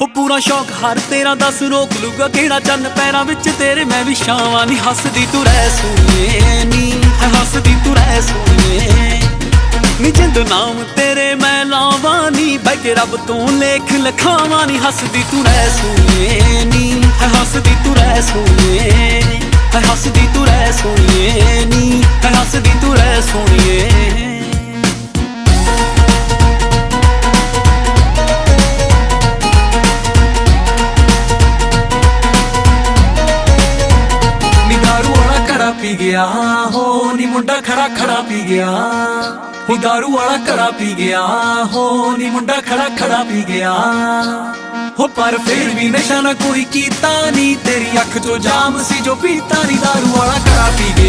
ਉਹ ਪੂਰਾ ਸ਼ੌਕ ਹਰ ਤੇਰਾ ਦੱਸ ਰੋਕ ਲੂਗਾ ਕਿਹੜਾ ਚੰਨ ਪੈਰਾਂ ਵਿੱਚ ਤੇਰੇ ਮੈਂ ਵੀ ਸ਼ਾਵਾਂ ਨਹੀਂ ਹੱਸਦੀ ਤੂੰ ਰਹਿ ਸੋਹਣੀਏ ਨੀ ਹੱਸਦੀ ਤੂੰ ਰਹਿ ਸੋਹਣੀਏ ਨੀ ਜਿੰਦ ਨਾਮ ਤੇਰੇ ਮੈਂ ਲਾਵਾਂ ਨੀ ਬੈ ਰੱਬ ਤੂੰ ਲੇਖ ਲਖਾਵਾਂ ਨੀ। ਹੱਸਦੀ ਤੂੰ ਰਹਿ ਸੋਹਣੀਏ ਨੀ, ਹੈ ਹੱਸਦੀ ਤੂੰ ਰਹਿ ਸੋਹਣੀਏ ਹੱਸਦੀ ਤੂੰ ਰਹਿ ਸੋਹਣੀਏ ਨੀ। ਪੀ ਗਿਆ। ਹੋ ਨੀ ਮੁੰਡਾ ਖੜਾ ਖੜਾ ਪੀ ਗਿਆ। ਨੀ ਦਾਰੂ ਵਾਲਾ ਖੜਾ ਪੀ ਗਿਆ। ਹੋ ਨੀ ਮੁੰਡਾ ਖੜਾ ਖੜਾ ਪੀ ਗਿਆ। ਹੋ ਪਰ ਫੇਰ ਵੀ ਨਸ਼ਾ ਨਾ ਕੋਈ ਕੀਤਾ ਨਹੀਂ ਤੇਰੀ ਅੱਖ ਚੋਂ ਜਾਮ ਸੀ ਜੋ ਪੀਤਾ ਨੀ। ਦਾਰੂ ਵਾਲਾ ਕੜਾ ਪੀ